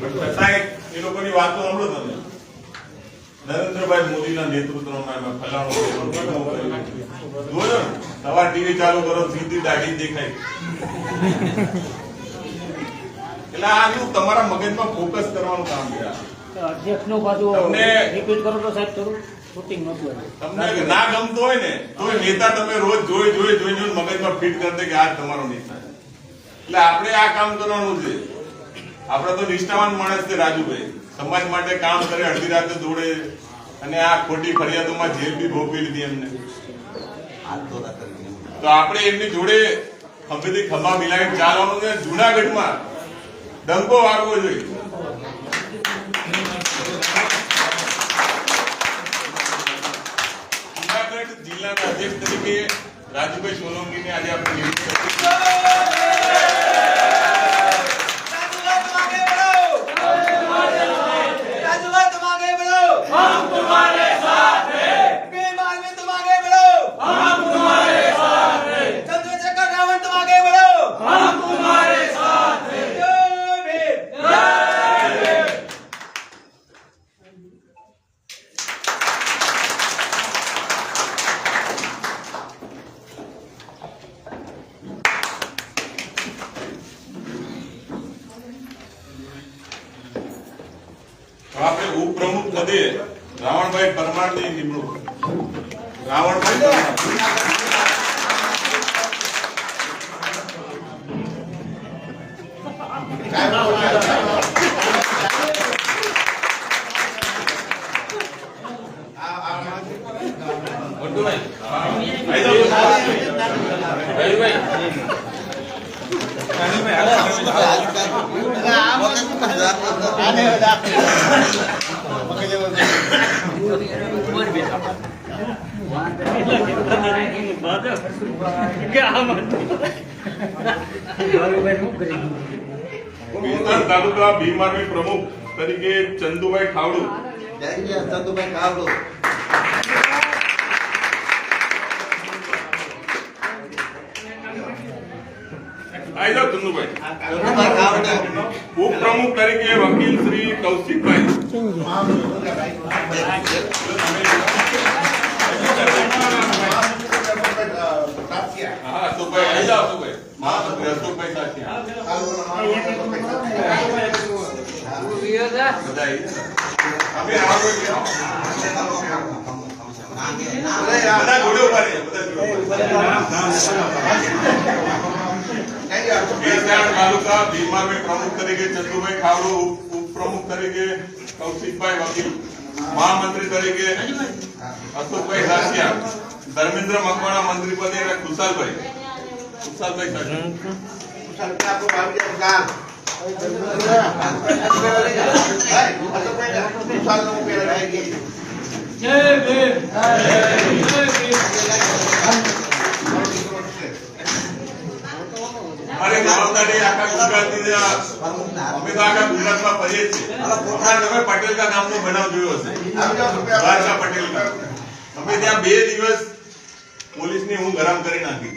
પણ છતાંય એ લોકોની વાતો સાંભળો તમે. નરેન્દ્રભાઈ મોદીના નેતૃત્વમાં ફલાણું. જોયો ને સવાર ટીવી ચાલુ કરો સીધી દાઢી દેખાય. એટલે આનું તમારા મગજમાં ફોકસ કરવાનું કામ છે આ. અધ્યક્ષનું પાછું રિપીટ કરો તો સાહેબ થોડું શૂટિંગ નતું તમને ના ગમતો હોય ને તો નેતા તમે રોજ જોઈ જોઈ જોઈ જોઈ મગજમાં ફિટ કરી દે કે આ તમારો નેતા એટલે આપણે આ કામ કરવાનું છે. આપણે તો નિષ્ઠાવાન માણસ છે રાજુભાઈ. સમાજ માટે કામ કરે અડધી રાતે દોડે અને આ ખોટી ફરિયાદોમાં જેલ બી ભોગવી લીધી એમને. તો આપણે એમની જોડે ખભેથી ખભા મિલાવી ચાલવાનું ને જુનાગઢમાં ડંકો વાગવો જોઈએ. જુનાગઢ જિલ્લાના અધ્યક્ષ તરીકે રાજુભાઈ સોલંકીને આજે આપણે નિયુક્ત કરી. ઉપપ્રમુખ પદે રાવણભાઈ પરમારની નિમણૂક. રાવણભાઈ પરમાર. તાલુકા ભીમ પ્રમુખ તરીકે ચંદુભાઈ ખાવડુ. ચંદુભાઈ કાવડો આઈ જાઓ ચંદુભાઈ ઉપપ્રમુખ તરીકે વકીલ શ્રી કૌશિકભાઈ. હા અશોકભાઈ આઈ અશોકભાઈ. મહામંત્રી અશોકભાઈ સાચી બધા જોડે ઊભા બધા જોડે રહીએ. તાલુકા ભીમાભાઈ પ્રમુખ તરીકે ચંદુભાઈ ખાવડો ઉપપ્રમુખ તરીકે કૌશિકભાઈ વકીલ, મહામંત્રી તરીકે અશોકભાઈ દાસિયા ધર્મેન્દ્ર મકવાણા મંત્રી પદે અને ખુશાલભાઈ ખુશાલભાઈ સાસિયા અમારે જવાબદારી આખા ગુજરાતની અમે તો આખા ગુજરાતમાં ફરીએ છીએ. તમે પટેલ કા નામનો બનાવ જોયો હશે. દ્વારકા પટેલ કા અમે ત્યાં બે દિવસ પોલીસની હું ગરમ કરી નાખી.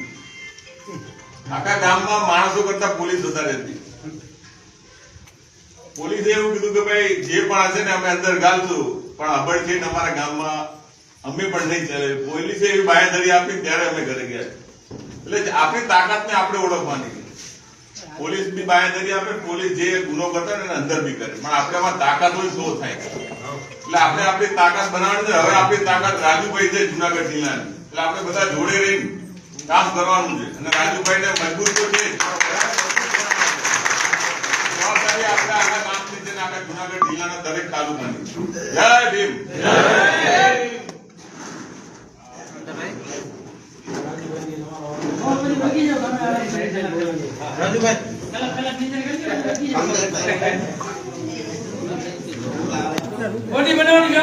આખા ગામમાં માણસો કરતા પોલીસ વધારે હતી પોલીસે એવું કીધું કે ભાઈ, જે પણ હશે ને અમે અંદર ગાલશું. પણ અબડખેડ અમારા ગામમાં અમે પણ નહીં ચાલે. પોલીસે એવી બાંયધરી આપી ત્યારે અમે ઘરે ગયા. એટલે આપણી તાકાતને આપણે ઓળખવાની. છે. પોલીસ બી બાંયધરી આપે, પોલીસ જે ગુનો કરતા ને એને અંદર બી કરે. પણ આપણે આમાં તાકાત હોય તો થાય. એટલે આપણે આપણી તાકાત બનાવવાની છે. હવે આપણી તાકાત રાજુભાઈ છે જુનાગઢ જિલ્લાની. એટલે આપણે બધા જોડે રહીને કામ કરવાનું છે. અને રાજુભાઈને મજબૂર તો છે આપણે છે ને જુનાગઢ જિલ્લાના દરેક તાલુકાની. જય ભીમ. રાજુભાઈ બનાવવાની